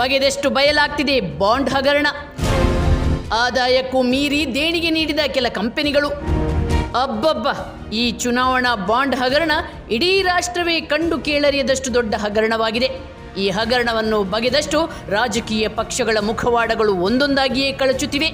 ಬಗೆದಷ್ಟು ಬಯಲಾಗ್ತಿದೆ bond ಹಗರಣ. ಆದಾಯಕ್ಕೂ ಮೀರಿ ದೇಣಿಗೆ ನೀಡಿದ ಕೆಲ ಕಂಪನಿಗಳು. ಅಬ್ಬಬ್ಬ, ಈ ಚುನಾವಣಾ ಬಾಂಡ್ ಹಗರಣ ಇಡೀ ರಾಷ್ಟ್ರವೇ ಕಂಡು ಕೇಳರಿಯದಷ್ಟು ದೊಡ್ಡ ಹಗರಣವಾಗಿದೆ. ಈ ಹಗರಣವನ್ನು ಬಗೆದಷ್ಟು ರಾಜಕೀಯ ಪಕ್ಷಗಳ ಮುಖವಾಡಗಳು ಒಂದೊಂದಾಗಿಯೇ ಕಳಚುತ್ತಿವೆ.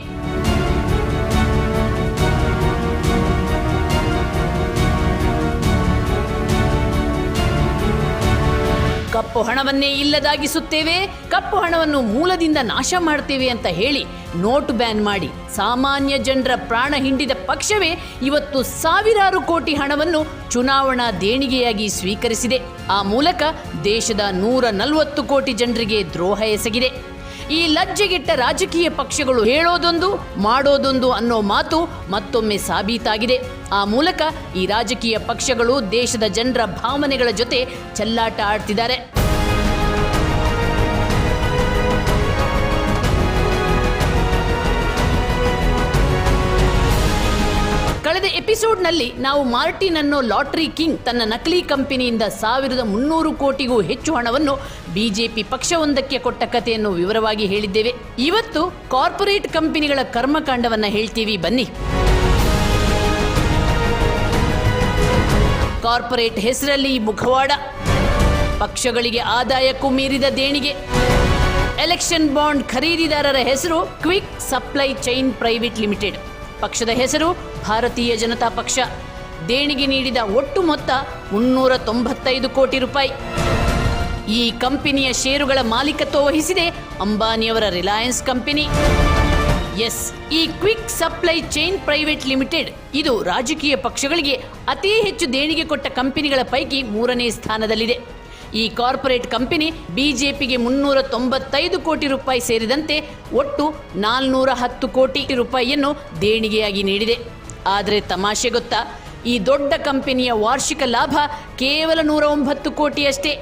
ಕಪ್ಪು ಹಣವನ್ನೇ ಇಲ್ಲದಾಗಿಸುತ್ತೇವೆ, ಕಪ್ಪು ಹಣವನ್ನು ಮೂಲದಿಂದ ನಾಶ ಮಾಡ್ತೇವೆ ಅಂತ ಹೇಳಿ ನೋಟು ಬ್ಯಾನ್ ಮಾಡಿ ಸಾಮಾನ್ಯ ಜನರ ಪ್ರಾಣ ಹಿಂಡಿದ ಪಕ್ಷವೇ ಇವತ್ತು ಸಾವಿರಾರು ಕೋಟಿ ಹಣವನ್ನು ಚುನಾವಣಾ ದೇಣಿಗೆಯಾಗಿ ಸ್ವೀಕರಿಸಿದೆ. ಆ ಮೂಲಕ ದೇಶದ ನೂರ ನಲವತ್ತು ಕೋಟಿ ಜನರಿಗೆ ದ್ರೋಹ ಎಸಗಿದೆ. ಈ ಲಜ್ಜೆಗೆಟ್ಟ ರಾಜಕೀಯ ಪಕ್ಷಗಳು ಹೇಳೋದೊಂದು, ಮಾಡೋದೊಂದು ಅನ್ನೋ ಮಾತು ಮತ್ತೊಮ್ಮೆ ಸಾಬೀತಾಗಿದೆ. ಆ ಮೂಲಕ ಈ ರಾಜಕೀಯ ಪಕ್ಷಗಳು ದೇಶದ ಜನರ ಭಾವನೆಗಳ ಜೊತೆ ಚೆಲ್ಲಾಟ ಆಡ್ತಿದ್ದಾರೆ. ಕಳೆದ ಎಪಿಸೋಡ್ನಲ್ಲಿ ನಾವು ಮಾರ್ಟಿನ್ ಅನ್ನೋ ಲಾಟರಿ ಕಿಂಗ್ ತನ್ನ ನಕಲಿ ಕಂಪನಿಯಿಂದ ಸಾವಿರದ ಮುನ್ನೂರು ಕೋಟಿಗೂ ಹೆಚ್ಚು ಹಣವನ್ನು ಬಿಜೆಪಿ ಪಕ್ಷವೊಂದಕ್ಕೆ ಕೊಟ್ಟ ಕಥೆಯನ್ನು ವಿವರವಾಗಿ ಹೇಳಿದ್ದೇವೆ. ಇವತ್ತು ಕಾರ್ಪೊರೇಟ್ ಕಂಪನಿಗಳ ಕರ್ಮಕಾಂಡವನ್ನ ಹೇಳ್ತೀವಿ, ಬನ್ನಿ. ಕಾರ್ಪೊರೇಟ್ ಹೆಸರಲ್ಲಿ ಮುಖವಾಡ, ಪಕ್ಷಗಳಿಗೆ ಆದಾಯಕ್ಕೂ ಮೀರಿದ ದೇಣಿಗೆ, ಎಲೆಕ್ಷನ್ ಬಾಂಡ್ ಖರೀದಿದಾರರ ಹೆಸರು quick supply chain private limited. ಪಕ್ಷದ ಹೆಸರು ಭಾರತೀಯ ಜನತಾ ಪಕ್ಷ. ದೇಣಿಗೆ ನೀಡಿದ ಒಟ್ಟು ಮೊತ್ತ ಮುನ್ನೂರ ತೊಂಬತ್ತೈದು ಕೋಟಿ ರೂಪಾಯಿ. ಈ ಕಂಪನಿಯ ಷೇರುಗಳ ಮಾಲೀಕತ್ವ ವಹಿಸಿದೆ ಅಂಬಾನಿಯವರ ರಿಲಯನ್ಸ್ ಕಂಪನಿ. ಎಸ್, ಈ quick supply chain private limited ಇದು ರಾಜಕೀಯ ಪಕ್ಷಗಳಿಗೆ ಅತಿ ಹೆಚ್ಚು ದೇಣಿಗೆ ಕೊಟ್ಟ ಕಂಪನಿಗಳ ಪೈಕಿ ಮೂರನೇ ಸ್ಥಾನದಲ್ಲಿದೆ. ಈ ಕಾರ್ಪೊರೇಟ್ ಕಂಪನಿ ಬಿಜೆಪಿಗೆ ಮುನ್ನೂರ ತೊಂಬತ್ತೈದು ಕೋಟಿ ರೂಪಾಯಿ ಸೇರಿದಂತೆ ಒಟ್ಟು ನಾಲ್ನೂರ ಹತ್ತು ಕೋಟಿ ರೂಪಾಯಿಯನ್ನು ದೇಣಿಗೆಯಾಗಿ ನೀಡಿದೆ. ಆದರೆ ತಮಾಷೆ ಗೊತ್ತಾ? ಈ ದೊಡ್ಡ ಕಂಪನಿಯ ವಾರ್ಷಿಕ ಲಾಭ ಕೇವಲ ನೂರ ಒಂಬತ್ತು ಕೋಟಿಯಷ್ಟೇ.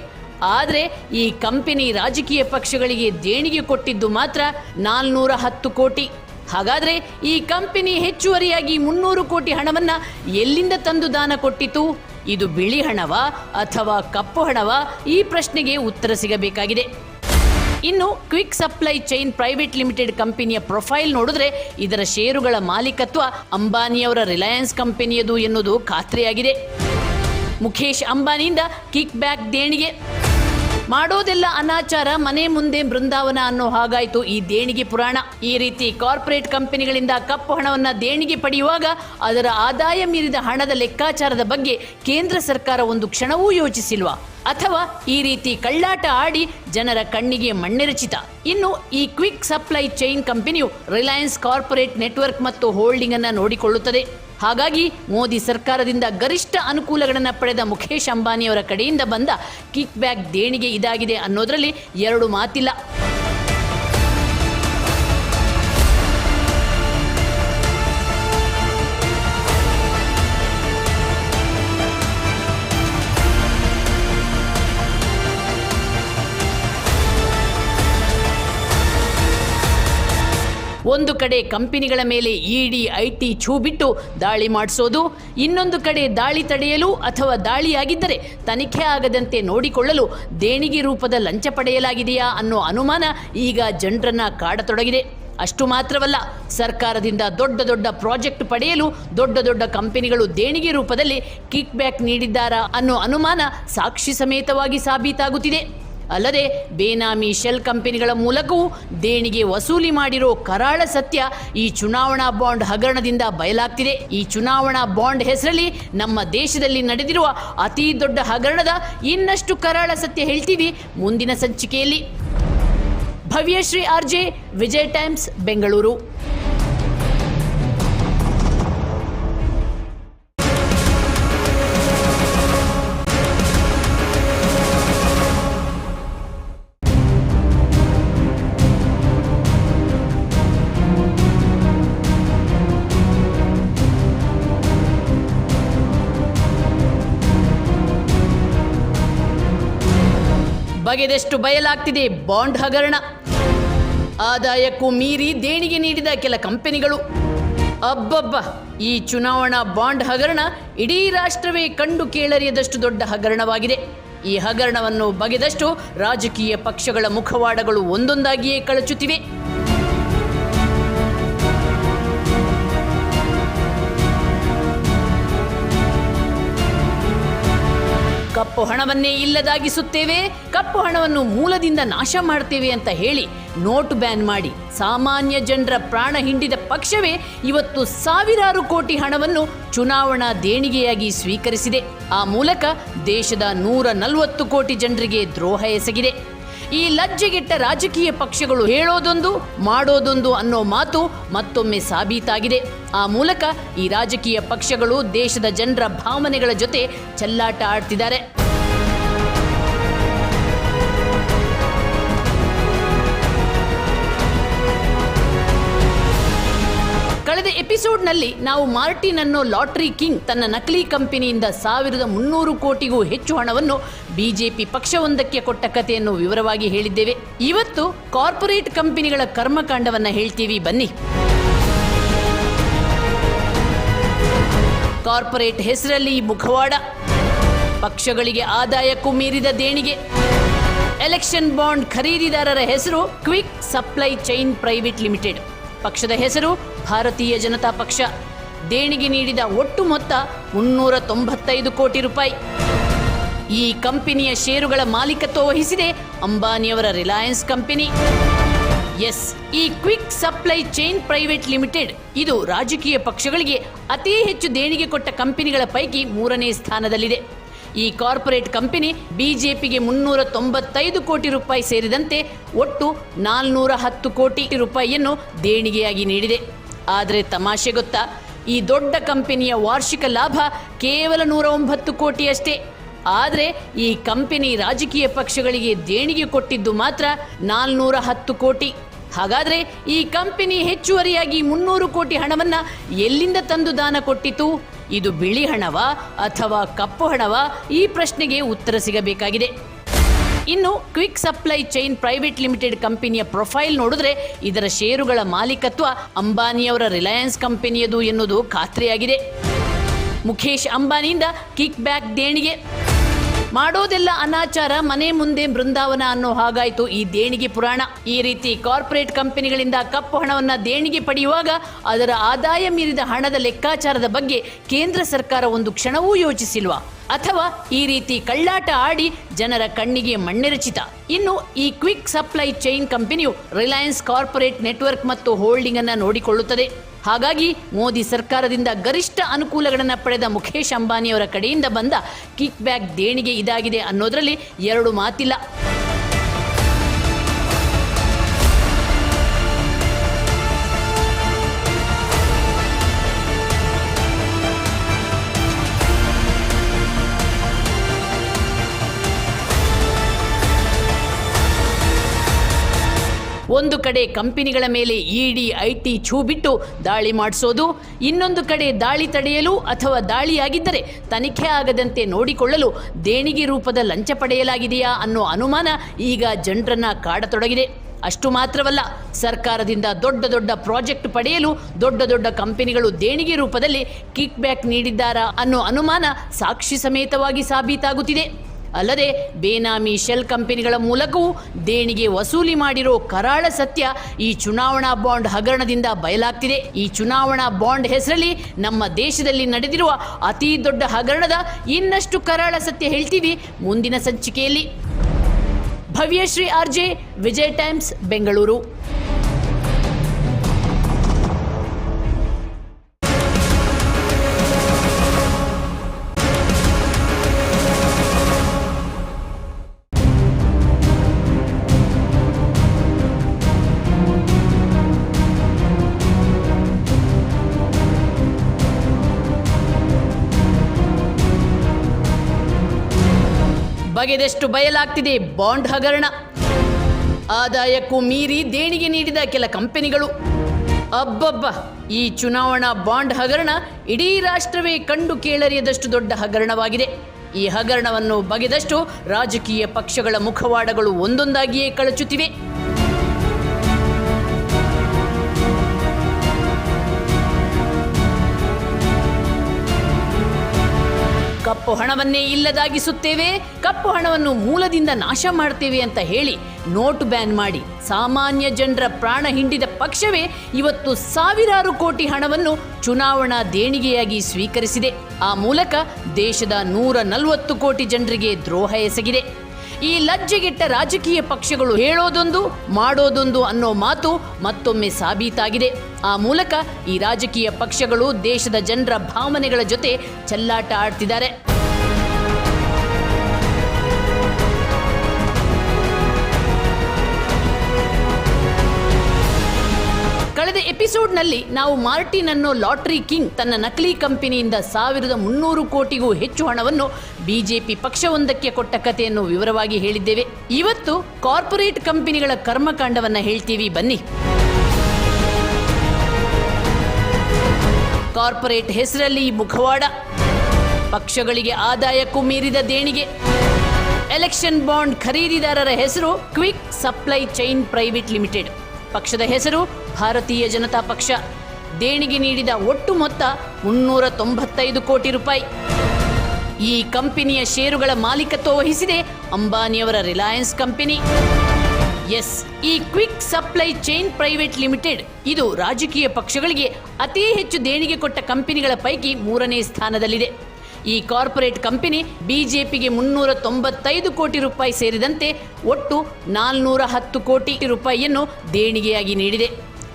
ಆದರೆ ಈ ಕಂಪನಿ ರಾಜಕೀಯ ಪಕ್ಷಗಳಿಗೆ ದೇಣಿಗೆ ಕೊಟ್ಟಿದ್ದು ಮಾತ್ರ ನಾಲ್ನೂರ ಹತ್ತು ಕೋಟಿ. ಹಾಗಾದರೆ ಈ ಕಂಪನಿ ಹೆಚ್ಚುವರಿಯಾಗಿ ಮುನ್ನೂರು ಕೋಟಿ ಹಣವನ್ನು ಎಲ್ಲಿಂದ ತಂದು ದಾನ ಕೊಟ್ಟಿತು? ಇದು ಬಿಳಿ ಹಣವ ಅಥವಾ ಕಪ್ಪು ಹಣವ? ಈ ಪ್ರಶ್ನೆಗೆ ಉತ್ತರ ಸಿಗಬೇಕಾಗಿದೆ. ಇನ್ನು quick supply chain private limited ಕಂಪನಿಯ ಪ್ರೊಫೈಲ್ ನೋಡಿದ್ರೆ ಇದರ ಷೇರುಗಳ ಮಾಲೀಕತ್ವ ಅಂಬಾನಿಯವರ ರಿಲಯನ್ಸ್ ಕಂಪನಿಯದು ಎನ್ನುವುದು ಖಾತ್ರಿಯಾಗಿದೆ. ಮುಖೇಶ್ ಅಂಬಾನಿಯಿಂದ ಕಿಕ್ ಬ್ಯಾಕ್ ದೇಣಿಗೆ. ಮಾಡೋದೆಲ್ಲ ಅನಾಚಾರ, ಮನೆ ಮುಂದೆ ಬೃಂದಾವನ ಅನ್ನೋ ಹಾಗಾಯ್ತು ಈ ದೇಣಿಗೆ ಪುರಾಣ. ಈ ರೀತಿ ಕಾರ್ಪೊರೇಟ್ ಕಂಪನಿಗಳಿಂದ ಕಪ್ಪು ಹಣವನ್ನ ದೇಣಿಗೆ ಪಡೆಯುವಾಗ ಅದರ ಆದಾಯ ಮೀರಿದ ಹಣದ ಲೆಕ್ಕಾಚಾರದ ಬಗ್ಗೆ ಕೇಂದ್ರ ಸರ್ಕಾರ ಒಂದು ಕ್ಷಣವೂ ಯೋಚಿಸಿಲ್ವಾ? ಅಥವಾ ಈ ರೀತಿ ಕಳ್ಳಾಟ ಆಡಿ ಜನರ ಕಣ್ಣಿಗೆ ಮಣ್ಣೆರಚಿತ? ಇನ್ನು ಈ ಕ್ವಿಕ್ ಸಪ್ಲೈ ಚೈನ್ ಕಂಪನಿಯು ರಿಲಯನ್ಸ್ ಕಾರ್ಪೊರೇಟ್ ನೆಟ್ವರ್ಕ್ ಮತ್ತು ಹೋಲ್ಡಿಂಗ್ ಅನ್ನ ನೋಡಿಕೊಳ್ಳುತ್ತದೆ. ಹಾಗಾಗಿ ಮೋದಿ ಸರ್ಕಾರದಿಂದ ಗರಿಷ್ಠ ಅನುಕೂಲಗಳನ್ನು ಪಡೆದ ಮುಖೇಶ್ ಅಂಬಾನಿಯವರ ಕಡೆಯಿಂದ ಬಂದ ಕಿಕ್ ಬ್ಯಾಕ್ ದೇಣಿಗೆ ಇದಾಗಿದೆ ಅನ್ನೋದರಲ್ಲಿ ಎರಡು ಮಾತಿಲ್ಲ. ಒಂದು ಕಡೆ ಕಂಪನಿಗಳ ಮೇಲೆ ಇಡಿ, ಐಟಿ ಛೂ ಬಿಟ್ಟು ದಾಳಿ ಮಾಡಿಸೋದು, ಇನ್ನೊಂದು ಕಡೆ ದಾಳಿ ತಡೆಯಲು ಅಥವಾ ದಾಳಿಯಾಗಿದ್ದರೆ ತನಿಖೆ ಆಗದಂತೆ ನೋಡಿಕೊಳ್ಳಲು ದೇಣಿಗೆ ರೂಪದ ಲಂಚ ಪಡೆಯಲಾಗಿದೆಯಾ ಅನ್ನೋ ಅನುಮಾನ ಈಗ ಜನರನ್ನ ಕಾಡತೊಡಗಿದೆ. ಅಷ್ಟು ಮಾತ್ರವಲ್ಲ, ಸರ್ಕಾರದಿಂದ ದೊಡ್ಡ ದೊಡ್ಡ ಪ್ರಾಜೆಕ್ಟ್ ಪಡೆಯಲು ದೊಡ್ಡ ದೊಡ್ಡ ಕಂಪನಿಗಳು ದೇಣಿಗೆ ರೂಪದಲ್ಲಿ ಕಿಕ್ ಬ್ಯಾಕ್ ನೀಡಿದ್ದಾರಾ ಅನ್ನೋ ಅನುಮಾನ ಸಾಕ್ಷಿ ಸಮೇತವಾಗಿ ಸಾಬೀತಾಗುತ್ತಿದೆ. ಅಲ್ಲದೆ ಬೇನಾಮಿ ಶೆಲ್ ಕಂಪನಿಗಳ ಮೂಲಕವೂ ದೇಣಿಗೆ ವಸೂಲಿ ಮಾಡಿರೋ ಕರಾಳ ಸತ್ಯ ಈ ಚುನಾವಣಾ ಬಾಂಡ್ ಹಗರಣದಿಂದ ಬಯಲಾಗ್ತಿದೆ. ಈ ಚುನಾವಣಾ ಬಾಂಡ್ ಹೆಸರಲ್ಲಿ ನಮ್ಮ ದೇಶದಲ್ಲಿ ನಡೆದಿರುವ ಅತಿ ದೊಡ್ಡ ಹಗರಣದ ಇನ್ನಷ್ಟು ಕರಾಳ ಸತ್ಯ ಹೇಳ್ತೀವಿ ಮುಂದಿನ ಸಂಚಿಕೆಯಲ್ಲಿ. Bhavyashree RJ Vijay Times, Bengaluru. ಬಗೆದೆಷ್ಟು ಬಯಲಾಗ್ತಿದೆ ಬಾಂಡ್ ಹಗರಣ. ಆದಾಯಕ್ಕೂ ಮೀರಿ ದೇಣಿಗೆ ನೀಡಿದ ಕೆಲ ಕಂಪನಿಗಳು. ಅಬ್ಬಬ್ಬ, ಈ ಚುನಾವಣಾ ಬಾಂಡ್ ಹಗರಣ ಇಡೀ ರಾಷ್ಟ್ರವೇ ಕಂಡು ಕೇಳರಿಯದಷ್ಟು ದೊಡ್ಡ ಹಗರಣವಾಗಿದೆ. ಈ ಹಗರಣವನ್ನು ಬಗೆದಷ್ಟು ರಾಜಕೀಯ ಪಕ್ಷಗಳ ಮುಖವಾಡಗಳು ಒಂದೊಂದಾಗಿಯೇ ಕಳಚುತ್ತಿವೆ. ಕಪ್ಪು ಹಣವನ್ನೇ ಇಲ್ಲದಾಗಿಸುತ್ತೇವೆ, ಕಪ್ಪು ಹಣವನ್ನು ಮೂಲದಿಂದ ನಾಶ ಮಾಡ್ತೇವೆ ಅಂತ ಹೇಳಿ ನೋಟು ಬ್ಯಾನ್ ಮಾಡಿ ಸಾಮಾನ್ಯ ಜನರ ಪ್ರಾಣ ಹಿಂಡಿದ ಪಕ್ಷವೇ ಇವತ್ತು ಸಾವಿರಾರು ಕೋಟಿ ಹಣವನ್ನು ಚುನಾವಣಾ ದೇಣಿಗೆಯಾಗಿ ಸ್ವೀಕರಿಸಿದೆ. ಆ ಮೂಲಕ ದೇಶದ ನೂರ ನಲವತ್ತು ಕೋಟಿ ಜನರಿಗೆ ದ್ರೋಹ ಎಸಗಿದೆ. ಈ ಲಜ್ಜೆಗೆಟ್ಟ ರಾಜಕೀಯ ಪಕ್ಷಗಳು ಹೇಳೋದೊಂದು, ಮಾಡೋದೊಂದು ಅನ್ನೋ ಮಾತು ಮತ್ತೊಮ್ಮೆ ಸಾಬೀತಾಗಿದೆ. ಆ ಮೂಲಕ ಈ ರಾಜಕೀಯ ಪಕ್ಷಗಳು ದೇಶದ ಜನರ ಭಾವನೆಗಳ ಜೊತೆ ಚೆಲ್ಲಾಟ ಆಡ್ತಿದ್ದಾರೆ. ಎಪಿಸೋಡ್ನಲ್ಲಿ ನಾವು ಮಾರ್ಟಿನ್ ಅನ್ನೋ ಲಾಟರಿ ಕಿಂಗ್ ತನ್ನ ನಕಲಿ ಕಂಪನಿಯಿಂದ ಸಾವಿರದ ಮುನ್ನೂರು ಕೋಟಿಗೂ ಹೆಚ್ಚು ಹಣವನ್ನು ಬಿಜೆಪಿ ಪಕ್ಷವೊಂದಕ್ಕೆ ಕೊಟ್ಟ ಕಥೆಯನ್ನು ವಿವರವಾಗಿ ಹೇಳಿದ್ದೇವೆ. ಇವತ್ತು ಕಾರ್ಪೊರೇಟ್ ಕಂಪನಿಗಳ ಕರ್ಮಕಾಂಡವನ್ನ ಹೇಳ್ತೀವಿ, ಬನ್ನಿ. ಕಾರ್ಪೊರೇಟ್ ಹೆಸರಲ್ಲಿ ಮುಖವಾಡ, ಪಕ್ಷಗಳಿಗೆ ಆದಾಯಕ್ಕೂ ಮೀರಿದ ದೇಣಿಗೆ, ಎಲೆಕ್ಷನ್ ಬಾಂಡ್ ಖರೀದಿದಾರರ ಹೆಸರು quick supply chain private limited. ಪಕ್ಷದ ಹೆಸರು ಭಾರತೀಯ ಜನತಾ ಪಕ್ಷ. ದೇಣಿಗೆ ನೀಡಿದ ಒಟ್ಟು ಮೊತ್ತ ಮುನ್ನೂರ ತೊಂಬತ್ತೈದು ಕೋಟಿ ರೂಪಾಯಿ. ಈ ಕಂಪನಿಯ ಷೇರುಗಳ ಮಾಲೀಕತ್ವ ವಹಿಸಿದೆ ಅಂಬಾನಿಯವರ ರಿಲಯನ್ಸ್ ಕಂಪನಿ. ಎಸ್, ಈ quick supply chain private limited, ಇದು ರಾಜಕೀಯ ಪಕ್ಷಗಳಿಗೆ ಅತಿ ಹೆಚ್ಚು ದೇಣಿಗೆ ಕೊಟ್ಟ ಕಂಪನಿಗಳ ಪೈಕಿ ಮೂರನೇ ಸ್ಥಾನದಲ್ಲಿದೆ. ಈ ಕಾರ್ಪೊರೇಟ್ ಕಂಪನಿ ಬಿಜೆಪಿಗೆ ಮುನ್ನೂರ ತೊಂಬತ್ತೈದು ಕೋಟಿ ರೂಪಾಯಿ ಸೇರಿದಂತೆ ಒಟ್ಟು ನಾಲ್ನೂರ ಹತ್ತು ಕೋಟಿ ರೂಪಾಯಿಯನ್ನು ದೇಣಿಗೆಯಾಗಿ ನೀಡಿದೆ. ಆದರೆ ತಮಾಷೆ ಗೊತ್ತಾ? ಈ ದೊಡ್ಡ ಕಂಪನಿಯ ವಾರ್ಷಿಕ ಲಾಭ ಕೇವಲ ನೂರ ಒಂಬತ್ತು ಕೋಟಿಯಷ್ಟೇ. ಆದರೆ ಈ ಕಂಪನಿ ರಾಜಕೀಯ ಪಕ್ಷಗಳಿಗೆ ದೇಣಿಗೆ ಕೊಟ್ಟಿದ್ದು ಮಾತ್ರ ನಾಲ್ನೂರ ಹತ್ತು ಕೋಟಿ. ಹಾಗಾದ್ರೆ ಈ ಕಂಪನಿ ಹೆಚ್ಚುವರಿಯಾಗಿ ಮುನ್ನೂರು ಕೋಟಿ ಹಣವನ್ನ ಎಲ್ಲಿಂದ ತಂದು ದಾನ ಕೊಟ್ಟಿತು? ಇದು ಬಿಳಿ ಹಣವಾ ಅಥವಾ ಕಪ್ಪು ಹಣವಾ? ಈ ಪ್ರಶ್ನೆಗೆ ಉತ್ತರ ಸಿಗಬೇಕಾಗಿದೆ. ಇನ್ನು quick supply chain private limited ಕಂಪನಿಯ ಪ್ರೊಫೈಲ್ ನೋಡಿದ್ರೆ ಇದರ ಷೇರುಗಳ ಮಾಲೀಕತ್ವ ಅಂಬಾನಿಯವರ ರಿಲಯನ್ಸ್ ಕಂಪನಿಯದು ಎನ್ನುವುದು ಖಾತ್ರಿಯಾಗಿದೆ. ಮುಖೇಶ್ ಅಂಬಾನಿಯಿಂದ ಕಿಕ್ ಬ್ಯಾಕ್ ದೇಣಿಗೆ. ಮಾಡೋದೆಲ್ಲ ಅನಾಚಾರ, ಮನೆ ಮುಂದೆ ಬೃಂದಾವನ ಅನ್ನೋ ಹಾಗಾಯ್ತು ಈ ದೇಣಿಗೆ ಪುರಾಣ. ಈ ರೀತಿ ಕಾರ್ಪೊರೇಟ್ ಕಂಪನಿಗಳಿಂದ ಕಪ್ಪು ಹಣವನ್ನ ದೇಣಿಗೆ ಪಡೆಯುವಾಗ ಅದರ ಆದಾಯ ಮೀರಿದ ಹಣದ ಲೆಕ್ಕಾಚಾರದ ಬಗ್ಗೆ ಕೇಂದ್ರ ಸರ್ಕಾರ ಒಂದು ಕ್ಷಣವೂ ಯೋಚಿಸಿಲ್ವಾ? ಅಥವಾ ಈ ರೀತಿ ಕಳ್ಳಾಟ ಆಡಿ ಜನರ ಕಣ್ಣಿಗೆ ಮಣ್ಣೆರಚಿತ? ಇನ್ನು ಈ ಕ್ವಿಕ್ ಸಪ್ಲೈ ಚೈನ್ ಕಂಪನಿಯು ರಿಲಯನ್ಸ್ ಕಾರ್ಪೊರೇಟ್ ನೆಟ್ವರ್ಕ್ ಮತ್ತು ಹೋಲ್ಡಿಂಗ್ ಅನ್ನ ನೋಡಿಕೊಳ್ಳುತ್ತದೆ. ಹಾಗಾಗಿ ಮೋದಿ ಸರ್ಕಾರದಿಂದ ಗರಿಷ್ಠ ಅನುಕೂಲಗಳನ್ನು ಪಡೆದ ಮುಖೇಶ್ ಅಂಬಾನಿಯವರ ಕಡೆಯಿಂದ ಬಂದ ಕಿಕ್ ಬ್ಯಾಕ್ ದೇಣಿಗೆ ಇದಾಗಿದೆ ಅನ್ನೋದರಲ್ಲಿ ಎರಡು ಮಾತಿಲ್ಲ. ಒಂದು ಕಡೆ ಕಂಪನಿಗಳ ಮೇಲೆ ಇಡಿ, ಐಟಿ ಛೂ ಬಿಟ್ಟು ದಾಳಿ ಮಾಡಿಸೋದು, ಇನ್ನೊಂದು ಕಡೆ ದಾಳಿ ತಡೆಯಲು ಅಥವಾ ದಾಳಿಯಾಗಿದ್ದರೆ ತನಿಖೆ ಆಗದಂತೆ ನೋಡಿಕೊಳ್ಳಲು ದೇಣಿಗೆ ರೂಪದ ಲಂಚ ಪಡೆಯಲಾಗಿದೆಯಾ ಅನ್ನೋ ಅನುಮಾನ ಈಗ ಜನರನ್ನ ಕಾಡತೊಡಗಿದೆ. ಅಷ್ಟು ಮಾತ್ರವಲ್ಲ, ಸರ್ಕಾರದಿಂದ ದೊಡ್ಡ ದೊಡ್ಡ ಪ್ರಾಜೆಕ್ಟ್ ಪಡೆಯಲು ದೊಡ್ಡ ದೊಡ್ಡ ಕಂಪನಿಗಳು ದೇಣಿಗೆ ರೂಪದಲ್ಲಿ ಕಿಕ್ ಬ್ಯಾಕ್ ನೀಡಿದ್ದಾರಾ ಅನ್ನೋ ಅನುಮಾನ ಸಾಕ್ಷಿ ಸಮೇತವಾಗಿ ಸಾಬೀತಾಗುತ್ತಿದೆ. ಅಲ್ಲದೆ ಬೇನಾಮಿ ಶೆಲ್ ಕಂಪನಿಗಳ ಮೂಲಕವೂ ದೇಣಿಗೆ ವಸೂಲಿ ಮಾಡಿರೋ ಕರಾಳ ಸತ್ಯ ಈ ಚುನಾವಣಾ ಬಾಂಡ್ ಹಗರಣದಿಂದ ಬಯಲಾಗ್ತಿದೆ. ಈ ಚುನಾವಣಾ ಬಾಂಡ್ ಹೆಸರಲ್ಲಿ ನಮ್ಮ ದೇಶದಲ್ಲಿ ನಡೆದಿರುವ ಅತಿ ದೊಡ್ಡ ಹಗರಣದ ಇನ್ನಷ್ಟು ಕರಾಳ ಸತ್ಯ ಹೇಳ್ತೀವಿ ಮುಂದಿನ ಸಂಚಿಕೆಯಲ್ಲಿ. Bhavyashree RJ Vijay Times, Bengaluru. ಬಗೆದೆಷ್ಟು ಬಯಲಾಗ್ತಿದೆ ಬಾಂಡ್ ಹಗರಣ. ಆದಾಯಕ್ಕೂ ಮೀರಿ ದೇಣಿಗೆ ನೀಡಿದ ಕೆಲ ಕಂಪನಿಗಳು. ಅಬ್ಬಬ್ಬ, ಈ ಚುನಾವಣಾ ಬಾಂಡ್ ಹಗರಣ ಇಡೀ ರಾಷ್ಟ್ರವೇ ಕಂಡು ಕೇಳರಿಯದಷ್ಟು ದೊಡ್ಡ ಹಗರಣವಾಗಿದೆ. ಈ ಹಗರಣವನ್ನು ಬಗೆದಷ್ಟು ರಾಜಕೀಯ ಪಕ್ಷಗಳ ಮುಖವಾಡಗಳು ಒಂದೊಂದಾಗಿಯೇ ಕಳಚುತ್ತಿವೆ. ಕಪ್ಪು ಹಣವನ್ನೇ ಇಲ್ಲದಾಗಿಸುತ್ತೇವೆ, ಕಪ್ಪು ಹಣವನ್ನು ಮೂಲದಿಂದ ನಾಶ ಮಾಡ್ತೇವೆ ಅಂತ ಹೇಳಿ ನೋಟು ಬ್ಯಾನ್ ಮಾಡಿ ಸಾಮಾನ್ಯ ಜನರ ಪ್ರಾಣ ಹಿಂಡಿದ ಪಕ್ಷವೇ ಇವತ್ತು ಸಾವಿರಾರು ಕೋಟಿ ಹಣವನ್ನು ಚುನಾವಣಾ ದೇಣಿಗೆಯಾಗಿ ಸ್ವೀಕರಿಸಿದೆ. ಆ ಮೂಲಕ ದೇಶದ ನೂರ ನಲವತ್ತು ಕೋಟಿ ಜನರಿಗೆ ದ್ರೋಹ ಎಸಗಿದೆ. ಈ ಲಜ್ಜೆಗೆಟ್ಟ ರಾಜಕೀಯ ಪಕ್ಷಗಳು ಹೇಳೋದೊಂದು, ಮಾಡೋದೊಂದು ಅನ್ನೋ ಮಾತು ಮತ್ತೊಮ್ಮೆ ಸಾಬೀತಾಗಿದೆ. ಆ ಮೂಲಕ ಈ ರಾಜಕೀಯ ಪಕ್ಷಗಳು ದೇಶದ ಜನರ ಭಾವನೆಗಳ ಜೊತೆ ಚೆಲ್ಲಾಟ ಆಡ್ತಿದ್ದಾರೆ. ಎಪಿಸೋಡ್ನಲ್ಲಿ ನಾವು ಮಾರ್ಟಿನ್ ಅನ್ನೋ ಲಾಟರಿ ಕಿಂಗ್ ತನ್ನ ನಕಲಿ ಕಂಪನಿಯಿಂದ ಸಾವಿರದ ಮುನ್ನೂರು ಕೋಟಿಗೂ ಹೆಚ್ಚು ಹಣವನ್ನು ಬಿಜೆಪಿ ಪಕ್ಷವೊಂದಕ್ಕೆ ಕೊಟ್ಟ ಕಥೆಯನ್ನು ವಿವರವಾಗಿ ಹೇಳಿದ್ದೇವೆ. ಇವತ್ತು ಕಾರ್ಪೊರೇಟ್ ಕಂಪನಿಗಳ ಕರ್ಮಕಾಂಡವನ್ನ ಹೇಳ್ತೀವಿ, ಬನ್ನಿ. ಕಾರ್ಪೊರೇಟ್ ಹೆಸರಲ್ಲಿ ಮುಖವಾಡ, ಪಕ್ಷಗಳಿಗೆ ಆದಾಯಕ್ಕೂ ಮೀರಿದ ದೇಣಿಗೆ, ಎಲೆಕ್ಷನ್ ಬಾಂಡ್ ಖರೀದಿದಾರರ ಹೆಸರು quick supply chain private limited. ಪಕ್ಷದ ಹೆಸರು ಭಾರತೀಯ ಜನತಾ ಪಕ್ಷ ದೇಣಿಗೆ ನೀಡಿದ ಒಟ್ಟು ಮೊತ್ತ ಮುನ್ನೂರ ತೊಂಬತ್ತೈದು ಕೋಟಿ ರೂಪಾಯಿ. ಈ ಕಂಪನಿಯ ಷೇರುಗಳ ಮಾಲೀಕತ್ವ ವಹಿಸಿದೆ ಅಂಬಾನಿಯವರ ರಿಲಯನ್ಸ್ ಕಂಪನಿ. ಎಸ್, ಈ quick supply chain private limited, ಇದು ರಾಜಕೀಯ ಪಕ್ಷಗಳಿಗೆ ಅತಿ ಹೆಚ್ಚು ದೇಣಿಗೆ ಕೊಟ್ಟ ಕಂಪನಿಗಳ ಪೈಕಿ ಮೂರನೇ ಸ್ಥಾನದಲ್ಲಿದೆ. ಈ ಕಾರ್ಪೊರೇಟ್ ಕಂಪನಿ ಬಿಜೆಪಿಗೆ ಮುನ್ನೂರ ತೊಂಬತ್ತೈದು ಕೋಟಿ ರೂಪಾಯಿ ಸೇರಿದಂತೆ ಒಟ್ಟು ನಾಲ್ನೂರ ಹತ್ತು ಕೋಟಿ ರೂಪಾಯಿಯನ್ನು ದೇಣಿಗೆಯಾಗಿ ನೀಡಿದೆ.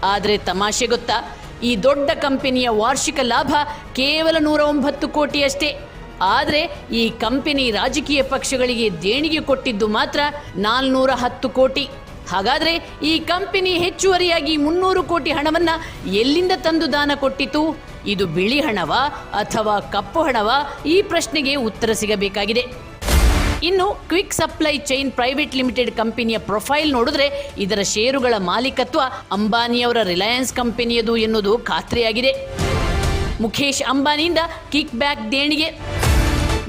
ಆದರೆ ತಮಾಷೆ ಗೊತ್ತಾ? ಈ ದೊಡ್ಡ ಕಂಪನಿಯ ವಾರ್ಷಿಕ ಲಾಭ ಕೇವಲ ನೂರ ಒಂಬತ್ತು ಕೋಟಿಯಷ್ಟೇ. ಆದರೆ ಈ ಕಂಪನಿ ರಾಜಕೀಯ ಪಕ್ಷಗಳಿಗೆ ದೇಣಿಗೆ ಕೊಟ್ಟಿದ್ದು ಮಾತ್ರ ನಾಲ್ನೂರ ಹತ್ತು ಕೋಟಿ. ಹಾಗಾದರೆ ಈ ಕಂಪನಿ ಹೆಚ್ಚುವರಿಯಾಗಿ ಮುನ್ನೂರು ಕೋಟಿ ಹಣವನ್ನ ಎಲ್ಲಿಂದ ತಂದು ದಾನ ಕೊಟ್ಟಿತು? ಇದು ಬಿಳಿ ಹಣವಾ ಅಥವಾ ಕಪ್ಪು ಹಣವಾ? ಈ ಪ್ರಶ್ನೆಗೆ ಉತ್ತರ ಸಿಗಬೇಕಾಗಿದೆ. ಇನ್ನು quick supply chain private limited ಕಂಪನಿಯ ಪ್ರೊಫೈಲ್ ನೋಡಿದ್ರೆ ಇದರ ಷೇರುಗಳ ಮಾಲೀಕತ್ವ ಅಂಬಾನಿಯವರ ರಿಲಯನ್ಸ್ ಕಂಪನಿಯದು ಎನ್ನುವುದು ಖಾತ್ರಿಯಾಗಿದೆ. ಮುಖೇಶ್ ಅಂಬಾನಿಯಿಂದ ಕಿಕ್ ಬ್ಯಾಕ್ ದೇಣಿಗೆ.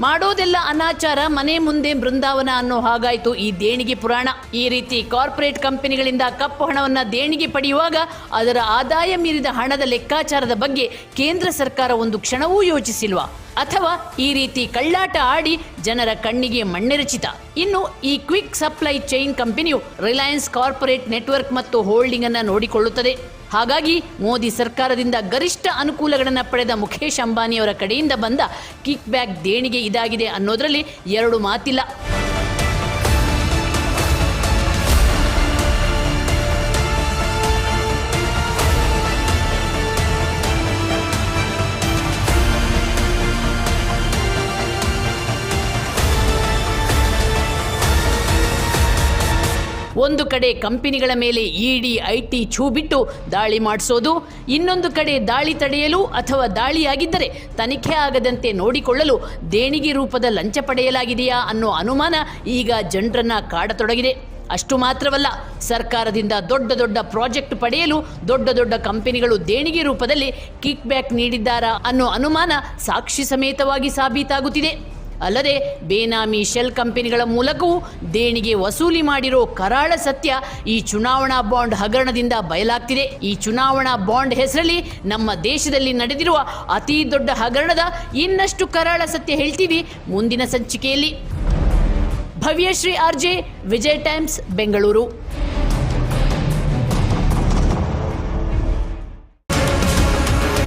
ಮಾಡೋದೆಲ್ಲ ಅನಾಚಾರ, ಮನೆ ಮುಂದೆ ಬೃಂದಾವನ ಅನ್ನೋ ಹಾಗಾಯ್ತು ಈ ದೇಣಿಗೆ ಪುರಾಣ. ಈ ರೀತಿ ಕಾರ್ಪೊರೇಟ್ ಕಂಪನಿಗಳಿಂದ ಕಪ್ಪು ಹಣವನ್ನ ದೇಣಿಗೆ ಪಡೆಯುವಾಗ ಅದರ ಆದಾಯ ಮೀರಿದ ಹಣದ ಲೆಕ್ಕಾಚಾರದ ಬಗ್ಗೆ ಕೇಂದ್ರ ಸರ್ಕಾರ ಒಂದು ಕ್ಷಣವೂ ಯೋಚಿಸಿಲ್ವಾ? ಅಥವಾ ಈ ರೀತಿ ಕಳ್ಳಾಟ ಆಡಿ ಜನರ ಕಣ್ಣಿಗೆ ಮಣ್ಣೆರಚಿತ? ಇನ್ನು ಈ ಕ್ವಿಕ್ ಸಪ್ಲೈ ಚೈನ್ ಕಂಪನಿಯು ರಿಲಯನ್ಸ್ ಕಾರ್ಪೊರೇಟ್ ನೆಟ್ವರ್ಕ್ ಮತ್ತು ಹೋಲ್ಡಿಂಗ್ ಅನ್ನ ನೋಡಿಕೊಳ್ಳುತ್ತದೆ. ಹಾಗಾಗಿ ಮೋದಿ ಸರ್ಕಾರದಿಂದ ಗರಿಷ್ಠ ಅನುಕೂಲಗಳನ್ನು ಪಡೆದ ಮುಖೇಶ್ ಅಂಬಾನಿಯವರ ಕಡೆಯಿಂದ ಬಂದ ಕಿಕ್ ಬ್ಯಾಕ್ ದೇಣಿಗೆ ಇದಾಗಿದೆ ಅನ್ನೋದರಲ್ಲಿ ಎರಡು ಮಾತಿಲ್ಲ. ಒಂದು ಕಡೆ ಕಂಪನಿಗಳ ಮೇಲೆ ಇಡಿ, ಐಟಿ ಛೂ ಬಿಟ್ಟು ದಾಳಿ ಮಾಡಿಸೋದು, ಇನ್ನೊಂದು ಕಡೆ ದಾಳಿ ತಡೆಯಲು ಅಥವಾ ದಾಳಿಯಾಗಿದ್ದರೆ ತನಿಖೆ ಆಗದಂತೆ ನೋಡಿಕೊಳ್ಳಲು ದೇಣಿಗೆ ರೂಪದ ಲಂಚ ಪಡೆಯಲಾಗಿದೆಯಾ ಅನ್ನೋ ಅನುಮಾನ ಈಗ ಜನರನ್ನ ಕಾಡತೊಡಗಿದೆ. ಅಷ್ಟು ಮಾತ್ರವಲ್ಲ, ಸರ್ಕಾರದಿಂದ ದೊಡ್ಡ ದೊಡ್ಡ ಪ್ರಾಜೆಕ್ಟ್ ಪಡೆಯಲು ದೊಡ್ಡ ದೊಡ್ಡ ಕಂಪನಿಗಳು ದೇಣಿಗೆ ರೂಪದಲ್ಲಿ ಕಿಕ್ ಬ್ಯಾಕ್ ನೀಡಿದ್ದಾರಾ ಅನ್ನೋ ಅನುಮಾನ ಸಾಕ್ಷಿ ಸಮೇತವಾಗಿ ಸಾಬೀತಾಗುತ್ತಿದೆ. ಅಲ್ಲದೆ ಬೇನಾಮಿ ಶೆಲ್ ಕಂಪನಿಗಳ ಮೂಲಕವೂ ದೇಣಿಗೆ ವಸೂಲಿ ಮಾಡಿರೋ ಕರಾಳ ಸತ್ಯ ಈ ಚುನಾವಣಾ ಬಾಂಡ್ ಹಗರಣದಿಂದ ಬಯಲಾಗ್ತಿದೆ. ಈ ಚುನಾವಣಾ ಬಾಂಡ್ ಹೆಸರಲ್ಲಿ ನಮ್ಮ ದೇಶದಲ್ಲಿ ನಡೆದಿರುವ ಅತಿ ದೊಡ್ಡ ಹಗರಣದ ಇನ್ನಷ್ಟು ಕರಾಳ ಸತ್ಯ ಹೇಳ್ತೀವಿ ಮುಂದಿನ ಸಂಚಿಕೆಯಲ್ಲಿ. Bhavyashree RJ Vijay Times, Bengaluru.